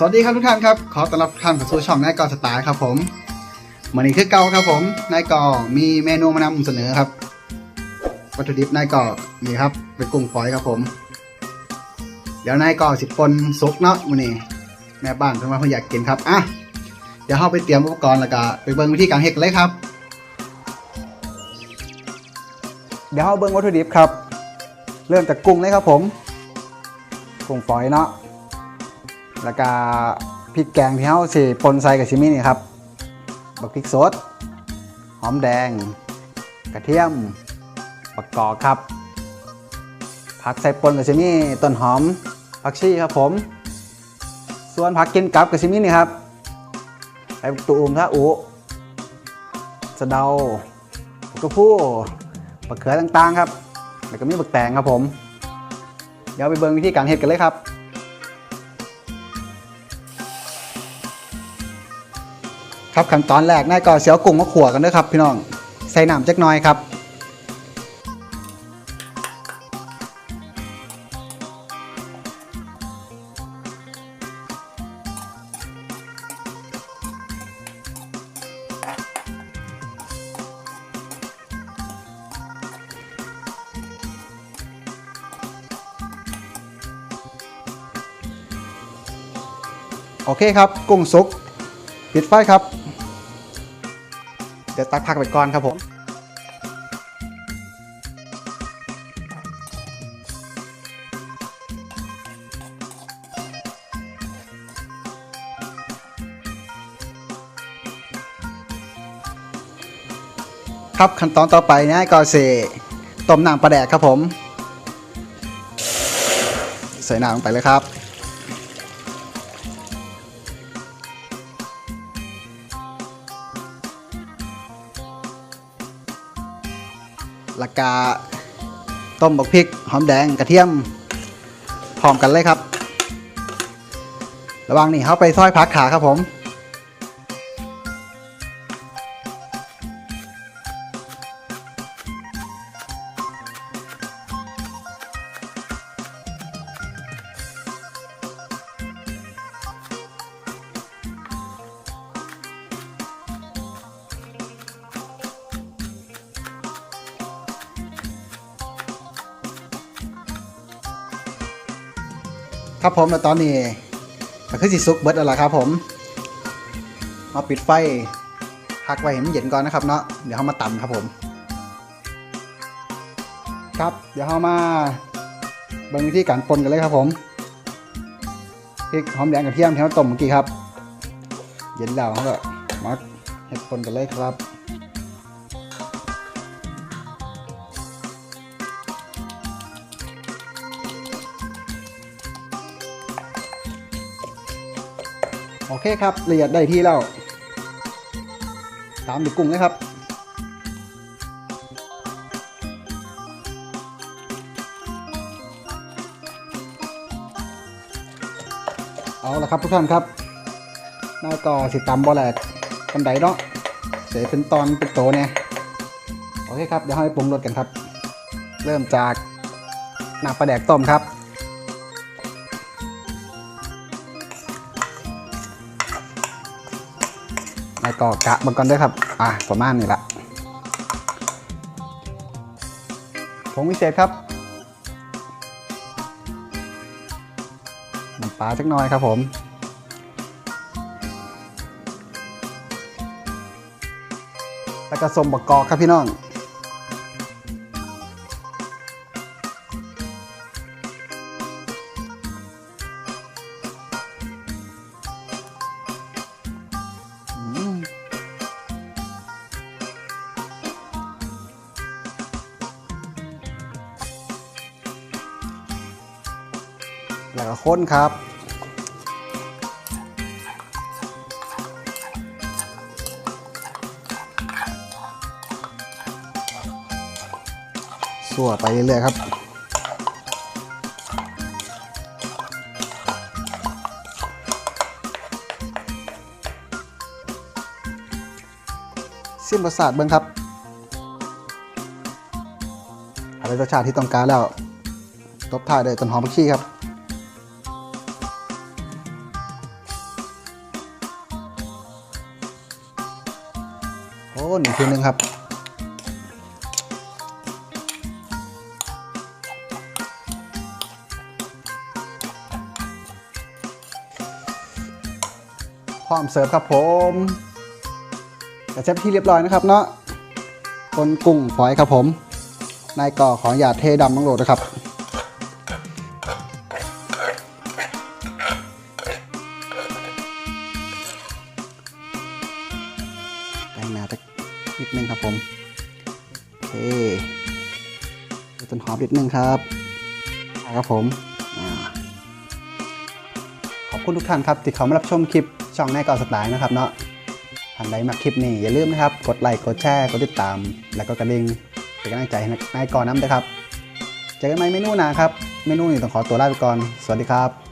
สวัสดีครับทุกท่านครับ ขอต้อนรับทุกท่านเข้าสู่ช่องนายกอสไตล์ครับผมวันนี้คือเก่าครับผมนายกอมีเมนูมานำเสนอครับ วัตถุดิบนายกอนี่ครับเป็นกุ้งฝอยครับผม เดี๋ยวนายกอสิปนซุกเนาะวันนี้แม่บ้านเพิ่นว่าเพิ่นอยากกินครับอะเดี๋ยวเราไปเตรียมอุปกรณ์แล้วก็ไปเบิ่งวิธีการเฮ็ดกันเลยครับ เดี๋ยวเราเบิ่งวัตถุดิบครับ เริ่มจากกุ้งเลยครับผม กุ้งฝอยเนาะ แล้วก็พริกแกงที่เขาสิปนใส่กับชิมินี่ครับบักพริกสด หอมแดง กระเทียมบักกอกครับ ผักใส่ปนกับชิมิต้นหอมผักชีครับผม ส่วนผักกินกับกับชิมินี่ครับใบตูมท่าอุสะเดาบักกระพู้บักเขือต่างๆครับ แล้วก็มีบักแตงครับผม เดี๋ยวไปเบิ่งวิธีการเฮ็ดกันเลยครับ ครับขั้นตอนแรกนายก็เสียวกุ้งมาขั่วกันด้วยครับ พี่น้องใส่น้ำจักน่อยครับโอเคครับ กุ้งสุก ปิดไฟครับ ดี๋ยวตักพักไปก่อนครับผมครับขั้นตอนต่อไปนะก็เสต้มน้ำปลาแดกครับผม ใส่น้ำลงไปเลยครับ แล้วก็ต้มบักพริก หอมแดงกระเทียมพร้อมกันเลยครับ ระหว่างนี้เขาไปซอยผักขาครับผม ครับผมแล้วตอนนี้ก็คือสิซุกเบิดแล้วล่ะครับผม มาปิดไฟพักไว้ให้มันเย็นก่อนนะครับเนาะเดี๋ยวเขามาตำครับผม ครับ เดี๋ยวเขามาเบิ่งวิธีการปนกันเลยครับผมพริกหอมแดงกระเทียมที่เราต้มเมื่อกี้ครับ เย็นแล้วเขาก็มาเห็ดปนกันเลยครับ โอเคครับละเอียดได้ที่แล้วตามด้วยกุ้งเลยครับเอาละครับทุกท่านครับหน้าก็สิตำบอแหลกกันไดเนาะเสียเป็นตอนเป็นโตเนี่ยโอเคครับเดี๋ยวให้ปรุงรสกันครับ เริ่มจากน้ำปลาแดกต้มครับ แล้วก็กะมันก่อนด้วยครับ อะประมาณนี้ละผงวิเศษครับน้ำปลาสักหน่อยครับผมแล้วก็สมบกกอกครับพี่น้อง แล้วก็ค้นครับสั่วไปเรื่อยๆครับซิมประสาทเบิ้งครับอะไรรสชาติที่ต้องการแล้ว ตบท้ายด้วยต้นหอมผักชีครับ นอีกทีนึงครับ พร้อมเสิร์ฟครับผมกระเชฟที่เรียบร้อยนะครับเนาะคนกุ้งฝอยครับผม นายก่อขออย่าเทดำมังโหลดนะครับ ดนึงครับผมโอเคต้นหอมนิดนึงครับครับผมขอบคุณทุกท่านครับที่เขามารับชมคลิปช่องแน่ก่อสไตล์นะครับเนาะท่านใดมาคลิปนี้อย่าลืมนะครับ กดไลค์กดแชร์กดติดตาม แล้วก็กระดิ่งเป็นกำลังใจให้นายก่อนน้ำด้วยครับเจอกันใหม่เมนูหนาครับเมนูนี้ต้องขอตัวลาไปก่อนสวัสดีครับ